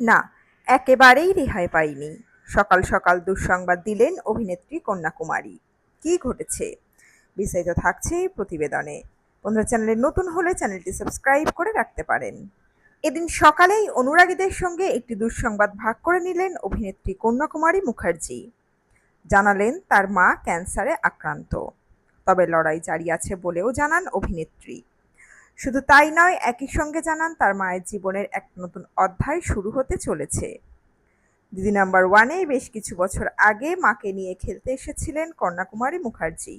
না, একেবারেই রেহাই পাইনি। সকাল সকাল দুঃসংবাদ দিলেন অভিনেত্রী কন্যাকুমারী। কি ঘটেছে? বিস্তারিত থাকছে প্রতিবেদনে। বন্ধুরা, চ্যানেলে নতুন হলে চ্যানেলটি সাবস্ক্রাইব করে রাখতে পারেন। এদিন সকালেই অনুরাগীদের সঙ্গে একটি দুঃসংবাদ ভাগ করে নিলেন অভিনেত্রী কন্যাকুমারী মুখার্জি। জানালেন তার মা ক্যান্সারে আক্রান্ত। তবে লড়াই জারি আছে বলেও জানান অভিনেত্রী। শুধু তাই নয়, একই সঙ্গে জানান তার মায়ের জীবনের এক নতুন অধ্যায় শুরু হতে চলেছে। দিদি নাম্বার ওয়ানে বেশ কিছু বছর আগে মাকে নিয়ে খেলতে এসেছিলেন কন্যাকুমারী মুখার্জি।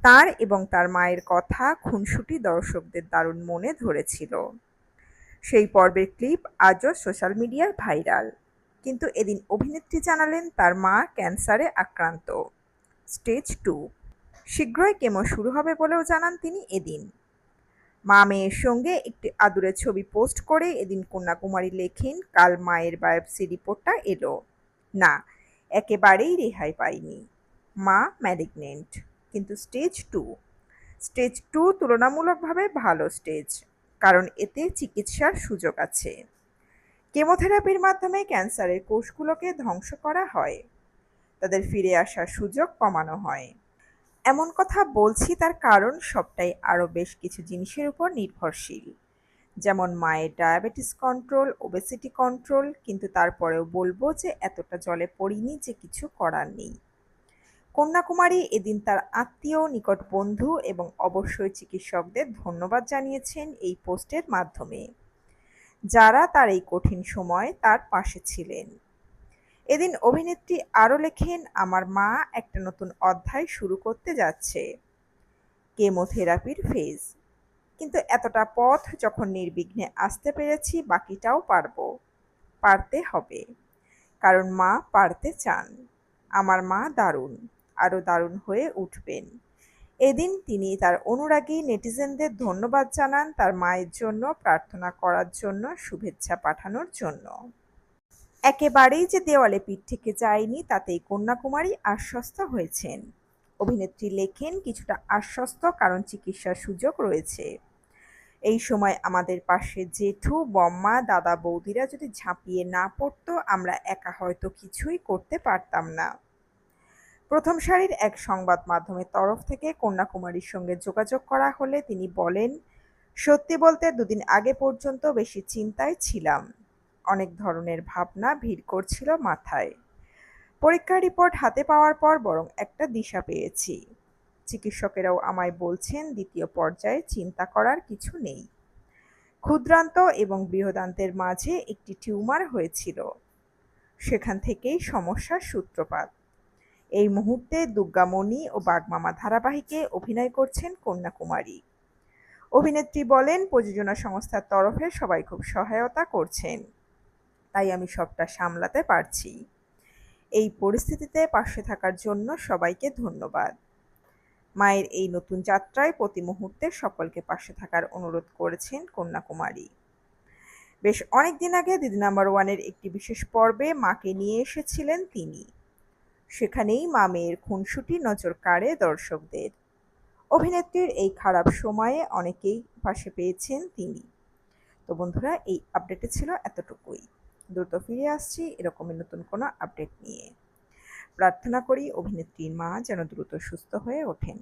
তার এবং তার মায়ের কথা খুনসুটি দর্শকদের দারুণ মনে ধরেছিল। সেই পর্বের ক্লিপ আজও সোশ্যাল মিডিয়ায় ভাইরাল কিন্তু এদিন অভিনেত্রী জানালেন তার মা ক্যান্সারে আক্রান্ত। স্টেজ টু শীঘ্রই কেমো শুরু হবে বলেও জানান তিনি এদিন। মা মেয়ের সঙ্গে একটি আদুরের ছবি পোস্ট করে এদিন কন্যাকুমারী লেখেন, কাল মায়ের বায়োপসি রিপোর্টটা এলো। না, একেবারেই রেহাই পাইনি। মা ম্যালিগনেন্ট, কিন্তু স্টেজ টু স্টেজ টু তুলনামূলকভাবে ভালো স্টেজ, কারণ এতে চিকিৎসার সুযোগ আছে। কেমোথেরাপির মাধ্যমে ক্যান্সারের কোষগুলোকে ধ্বংস করা হয়। তাদের ফিরে আসার সুযোগ কমানো হয়। এমন কথা বলছি তার কারণ সবটাই আরও বেশ কিছু জিনিসের উপর নির্ভরশীল। যেমন মায়ের ডায়াবেটিস কন্ট্রোল, ওবেসিটি কন্ট্রোল, কিন্তু তারপরেও বলব যে এতটা জলে পড়িনি যে কিছু করার নেই। কন্যাকুমারী এদিন তার আত্মীয়, নিকট বন্ধু এবং অবশ্যই চিকিৎসকদের ধন্যবাদ জানিয়েছেন এই পোস্টের মাধ্যমে। যারা তার এই কঠিন সময় তার পাশে ছিলেন। এদিন অভিনেত্রী আরও লেখেন, আমার মা একটা নতুন অধ্যায় শুরু করতে যাচ্ছে। কেমোথেরাপির ফেজ কিন্তু এতটা পথ যখন নির্বিঘ্নে আসতে পেরেছি, বাকিটাও পারব, পারতে হবে। কারণ মা পারতে চান। আমার মা দারুণ, আরও দারুণ হয়ে উঠবেন। এদিন তিনি তার অনুরাগী নেটিজেনদের ধন্যবাদ জানান, তার মায়ের জন্য প্রার্থনা করার জন্য শুভেচ্ছা পাঠানোর জন্য। একেবারেই যে দেওয়ালে পিঠ থেকে যায়নি, তাতেই কন্যাকুমারী আশ্বস্ত হয়েছেন। অভিনেত্রী লেখেন, কিছুটা আশ্বস্ত, কারণ চিকিৎসার সুযোগ রয়েছে। এই সময় আমাদের পাশে জেঠু, বম্মা, দাদা, বৌদিরা যদি ঝাঁপিয়ে না পড়তো, আমরা একা হয়তো কিছুই করতে পারতাম না। প্রথম সারির এক সংবাদ মাধ্যমের তরফ থেকে কন্যাকুমারীর সঙ্গে যোগাযোগ করা হলে তিনি বলেন, সত্যি বলতে দুদিন আগে পর্যন্ত বেশি চিন্তায় ছিলাম। অনেক ধরনের ভাবনা ভিড় করছিল মাথায়। পরীক্ষার রিপোর্ট হাতে পাওয়ার পর বরং একটা দিশা পেয়েছি। চিকিৎসকেরাও আমায় বলছেন দ্বিতীয় পর্যায়ে চিন্তা করার কিছু নেই। ক্ষুদ্রান্ত এবং বৃহদান্তের মাঝে একটি টিউমার হয়েছিল। সেখান থেকেই সমস্যার সূত্রপাত। এই মুহূর্তে দুর্গামণি ও বাগমামা ধারাবাহিকে অভিনয় করছেন কন্যাকুমারী। অভিনেত্রী বলেন, প্রযোজনা সংস্থার তরফে সবাই খুব সহায়তা করছেন। তাই আমি সবটা সামলাতে পারছি। এই পরিস্থিতিতে পাশে থাকার জন্য সবাইকে ধন্যবাদ। মায়ের এই নতুন যাত্রায় প্রতি মুহূর্তে সকলকে পাশে থাকার অনুরোধ করেছেন কন্যাকুমারী। বেশ অনেক দিন আগে দিদি নাম্বার ওয়ানের একটি বিশেষ পর্বে মাকে নিয়ে এসেছিলেন তিনি। সেখানেই মা মেয়ের খুনসুটি নজর কাড়ে দর্শকদের। অভিনেত্রীর এই খারাপ সময়ে অনেকেই পাশে পেয়েছেন তিনি। তো বন্ধুরা, এই আপডেটে ছিল এতটুকুই। দ্রুত ফিরে আসছি এরকমই নতুন কোনো আপডেট নিয়ে। প্রার্থনা করি অভিনেত্রীর মা যেন দ্রুত সুস্থ হয়ে ওঠেন।